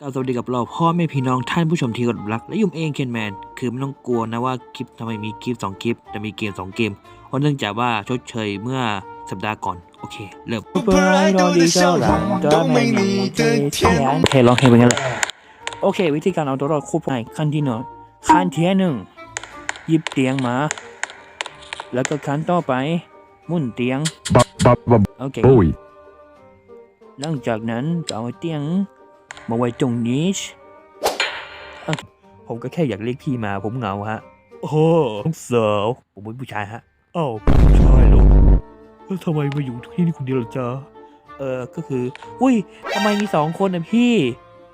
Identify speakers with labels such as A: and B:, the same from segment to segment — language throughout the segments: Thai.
A: ก็สวัสดีกับเราพ่อแม่พี่น้องท่านผู้ชมที่กดรัก และยุ่มเองเคนแมนคือไม่ต้องกลัวนะว่าคลิปทำไมมีคลิป 2 คลิป แต่มีเกม 2 เกมเพราะเนื่องจากว่าชดเชยเมื่อสัปดาห์ก่อน โอเคเริ่มเคลองเพลงเป็นไงล่โอเค วิธีการเอาตัวรอดคู่ง่ายขั้นที่หนึ่งขั้นที่หนึ่งยิบเตียงมา แล้วก็ขั้นต่อไป มุ่นเตียงโอเคหลังจากนั้นก็เอาเตียง มาไว้ตรงนี้อะผมก็แค่อยากเรียกพี่มาผมเหงาฮะ โอ้โหน้องสาวผมเป็นผู้ชายฮะอ้าวผู้ชายเหรอแล้วทำไมมาอยู่ที่นี่คนเดียวล่ะจ๊ะเออก็คือ อุ้ยทำไมมีสองคนนะพี่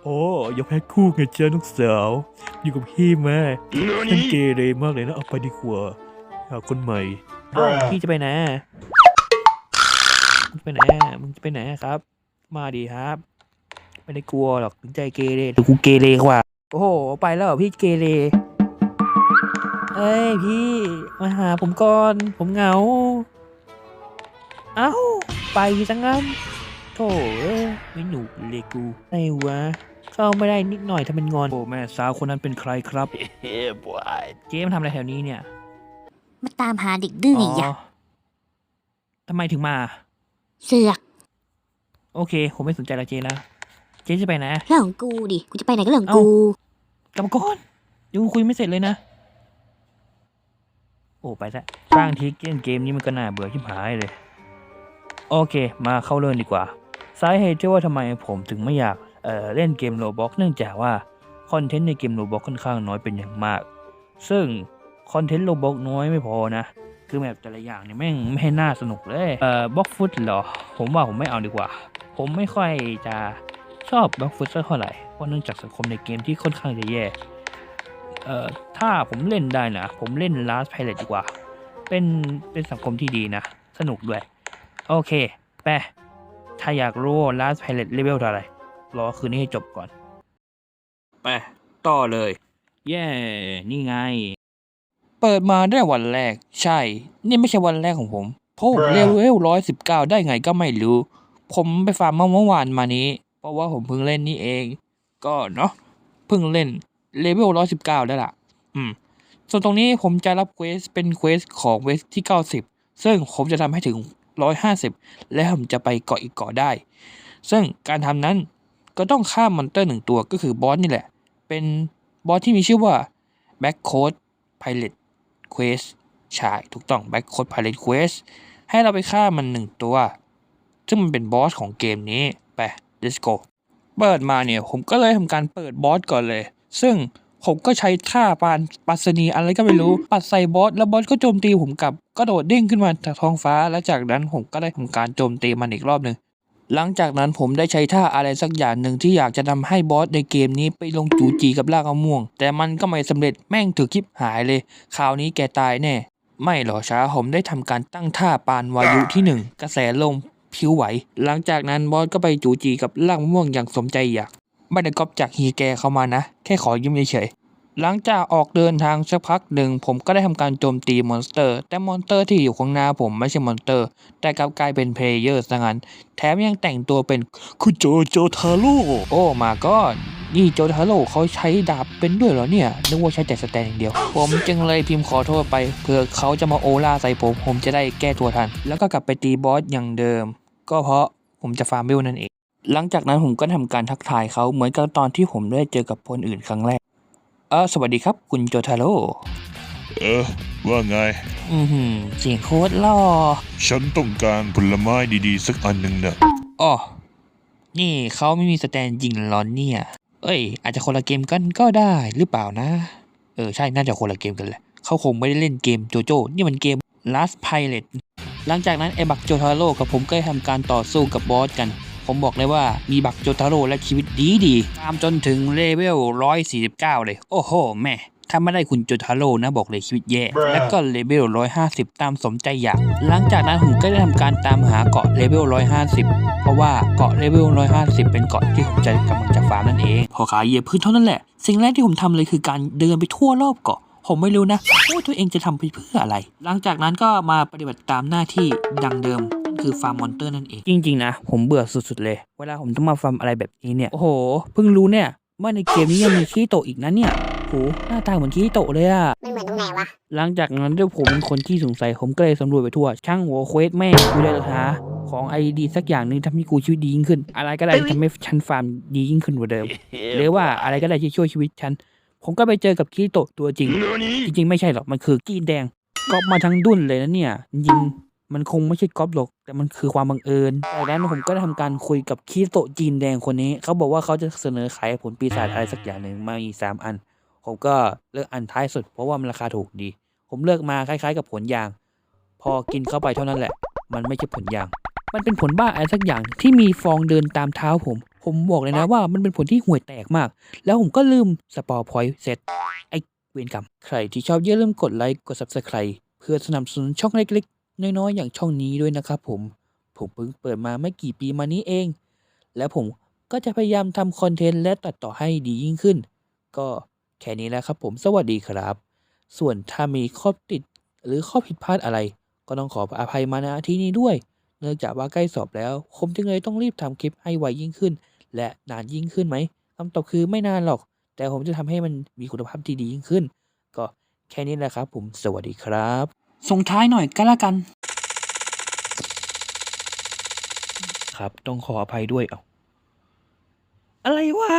A: โอ้ยกแพ็คคู่ไงจ๊ะน้องสาว อยู่กับพี่แม่ฉันเกเรมากเลยนะเอาไปดีกว่าหาคนใหม่อ้าวพี่จะไปไหนมึงจะไปไหนมึงจะไปไหนครับ มาดีครับ ไม่ได้กลัวหรอกถึงใจเกเรแต่กูเกเรกว่า โอ้โห ไปแล้วเหรอพี่เกเรเอ้ยพี่มาหาผมก่อน ผมเหงา เอ้า ไปจังงั้นโถเอ้ยไม่หนุกเลยกูไอ้วะ เข้าไม่ได้นิดหน่อยถ้าเป็นงอน โอ้แม่สาวคนนั้นเป็นใครครับ เฮ้บอยเจ๊มาทำอะไรแถวนี้เนี่ย
B: มาตามหาเด็กดื้ออีก
A: อ๋
B: อะ
A: อทำไมถึงมา
B: เสือก
A: โอเค ผมไม่สนใจละเจ๊นะ เจ๊จะไปไหน
B: เรื่องของกูดิ กูจะไปไหนก็เรื่องของกู
A: กลับมาก่อนยังคุยไม่เสร็จเลยนะ โอ้ไปซะสร้างทีเกมเกมนี้มันก็น่าเบื่อชิบหายเลย โอเค มาเข้าเรื่องดีกว่าสาเหตุที่ว่าทำไมผมถึงไม่อยากเอ่อเล่นเกมโรบอกเนื่องจากว่าคอนเทนต์ในเกมโรบอกค่อนข้างน้อยเป็นอย่างมาก ซึ่งคอนเทนต์โรบอกน้อยไม่พอนะ คือแบบแต่ละอย่างเนี่ยแม่งไม่ให้น่าสนุกเลย เอ่อบล็อกฟุตเหรอ ผมว่าผมไม่เอาดีกว่า ผมไม่ค่อยจะ ชอบบล็อกฟุตสักเท่าไหร่เพราะเนื่องจากสังคมในเกมที่ค่อนข้างจะแย่เอ่อถ้าผมเล่นได้นะ ผมเล่น Last Pilot ดีกว่า เป็นเป็นสังคมที่ดีนะ สนุกด้วย โอเคไปถ้าอยากรู้ว่า Last Pilot เลเวลเท่าไหร่รอคืนนี้ให้จบก่อน ไป ต่อเลย เย้นี่ไง เปิดมาได้วันแรก ใช่ นี่ไม่ใช่วันแรกของผมเพราะผมเลเวลร้อยสิบเก้าได้ไงก็ไม่รู้ ผมไปฟาร์มมาเมื่อวานมานี้ เพราะว่าผมเพิ่งเล่นนี่เอง ก็เนาะเพิ่งเล่นเลเวลร้อยสิบเก้าได้ละอืม ส่วนตรงนี้ผมจะรับเควสเป็นเควสของเวสที่เก้าสิบซึ่งผมจะทำให้ถึงร้อยห้าสิบและผมจะไปเกาะอีกเกาะได้ ซึ่งการทำนั้นก็ต้องฆ่ามอนเตอร์หนึ่งตัวก็คือบอสนี่แหละ เป็นบอสที่มีชื่อว่า Back Code Pilot Quest ใช่ถูกต้อง Back Code Pilot Quest ให้เราไปฆ่ามันหนึ่งตัว ซึ่งมันเป็นบอสของเกมนี้ ไป let's go เปิดมาเนี่ยผมก็เลยทำการเปิดบอสก่อนเลย ซึ่งผมก็ใช้ท่าปานปัสนีอะไรก็ไม่รู้ ปัดใส่บอสแล้วบอสก็โจมตีผมกลับก็โดดเด้งขึ้นมาจากท้องฟ้า แล้วจากนั้นผมก็ได้ทำการโจมตีมันอีกรอบหนึ่งหลังจากนั้นผมได้ใช้ท่าอะไรสักอย่างหนึ่งที่อยากจะทำให้บอสในเกมนี้ไปลงจูจีกับลากมะม่วง แต่มันก็ไม่สำเร็จแม่งถือคลิปหายเลยคราวนี้แกตายแน่ ไม่หรอช้าผมได้ทำการตั้งท่าปานวายุที่หนึ่งกระแสลม ผิวไหว หลังจากนั้นบอสก็ไปจูจีกับลากมะม่วงอย่างสมใจอยาก ไม่ได้ก๊อปจากฮีแกเข้ามานะ แค่ขอยืมเฉยๆหลังจากออกเดินทางสักพักหนึ่งผมก็ได้ทำการโจมตีมอนสเตอร์ แต่มอนสเตอร์ที่อยู่ข้างหน้าผมไม่ใช่มอนสเตอร์ แต่กลับกลายเป็นเพลเยอร์ซะงั้น แถมยังแต่งตัวเป็นคุณโจโจทาโร่โอ้มาก็นี่โจทาโร่เขาใช้ดาบเป็นด้วยเหรอเนี่ย นึกว่าใช้แต่สแตนอย่างเดียว ผมจึงเลยพิมพ์ขอโทษไปเผื่อเขาจะมาโอล่าใส่ผม ผมจะได้แก้ตัวทัน แล้วก็กลับไปตีบอสอย่างเดิม ก็เพราะผมจะฟาร์มเวลนั่นเอง หลังจากนั้นผมก็ทำการทักทายเขาเหมือนกับตอนที่ผมได้เจอกับคนอื่นครั้งแรกเออสวัสดีครับ คุณโจทาโร่
C: เออว่าไง
A: อือหือเสียงโคตรหล่อ
C: ฉันต้องการผลไม้ดีๆ สักอันหนึ่งนะ
A: อ๋อนี่เขาไม่มีสแตนจริงเหรอเนี่ย เอ้ย อาจจะคนละเกมกันก็ได้หรือเปล่านะ เออ ใช่น่าจะคนละเกมกันแหละเขาคงไม่ได้เล่นเกมโจโจ้ นี่มันเกม Last Pilot หลังจากนั้นไอ้บักโจทาโร่กับผมก็ได้ทำการต่อสู้กับบอสกัน ผมบอกเลยว่ามีบักโจทาโร่และชีวิตดีดีๆตามจนถึงเลเวล 149 เลย โอ้โห แม่ถ้าไม่ได้คุณโจทาโร่นะบอกเลยชีวิตแย่ แล้วก็เลเวล 150 ตามสมใจอยาก หลังจากนั้นผมก็ได้ทำการตามหาเกาะเลเวล 150 เพราะว่าเกาะเลเวล 150 เป็นเกาะที่ผมจะกำลังจะฟาร์มนั่นเอง พอขายเหยียบพื้นเท่านั้นแหละ สิ่งแรกที่ผมทำเลยคือการเดินไปทั่วรอบเกาะ ผมไม่รู้นะว่าตัวเองจะทำไปเพื่ออะไร หลังจากนั้นก็มาปฏิบัติตามหน้าที่ดังเดิมคือฟาร์มมอนเตอร์นั่นเอง จริง ๆ นะ ผมเบื่อสุด ๆ เลย เวลาผมต้องมาฟาร์มอะไรแบบนี้เนี่ย โอ้โห เพิ่งรู้เนี่ยว่าในเกมนี้ยังมีคีโตะอีกนะเนี่ยโหหน้าตาเหมือนคีโตะเลยอะ
B: มันเหมือนตรงไหนวะ
A: หลังจากนั้นด้วยผมเป็นคนที่สงสัยผมก็เลยสำรวจไปทั่ว ช่างหัวเควสแม่งกูได้หาของไอดีสักอย่างหนึ่งทำให้กูชีวิตดียิ่งขึ้น อะไรก็ได้ที่ทำให้ฉันฟาร์มดียิ่งขึ้นกว่าเดิมหรือว่าอะไรก็ได้ที่ช่วยชีวิตฉัน ผมก็ไปเจอกับคีโตะตัวจริง จริงๆ ไม่ใช่หรอก มันคือกีนแดงก๊อปมาทั้งดุนเลยนะเนี่ยจริงๆมันคงไม่ใช่ก๊อปหรอก แต่มันคือความบังเอิญจากนั้นผมก็ได้ทำการคุยกับคีโตะจีนแดงคนนี้ เขาบอกว่าเขาจะเสนอขายผลปีศาจอะไรสักอย่างหนึ่งมาอีกสามอัน ผมก็เลือกอันท้ายสุดเพราะว่ามันราคาถูกดี ผมเลือกมาคล้ายๆ กับผลยาง พอกินเข้าไปเท่านั้นแหละ มันไม่ใช่ผลยาง มันเป็นผลบ้าอะไรสักอย่างที่มีฟองเดินตามเท้าผม ผมบอกเลยนะว่ามันเป็นผลที่ห่วยแตกมาก แล้วผมก็ลืมสปอร์พอยต์เสร็จ ไอเวรกรรม ใครที่ชอบอย่าลืมกดไลค์ กด subscribe เพื่อสนับสนุนช่องเล็กๆ น้อยๆ อย่างช่องนี้ด้วยนะครับผม ผมเพิ่งเปิดมาไม่กี่ปีมานี้เอง แล้วผมก็จะพยายามทำคอนเทนต์และตัดต่อให้ดียิ่งขึ้น ก็แค่นี้แหละครับผมสวัสดีครับ ส่วนถ้ามีข้อติดหรือข้อผิดพลาดอะไร ก็ต้องขออภัยมาณที่นี้ด้วย เนื่องจากว่าใกล้สอบแล้ว ผมจึงเลยต้องรีบทำคลิปให้ไวยิ่งขึ้น และนานยิ่งขึ้นไหมคำตอบคือไม่นานหรอก แต่ผมจะทำให้มันมีคุณภาพที่ดียิ่งขึ้น ก็แค่นี้แหละครับผมสวัสดีครับ ส่งท้ายหน่อยก็แล้วกัน ครับต้องขออภัยด้วยเอาอะไรวะ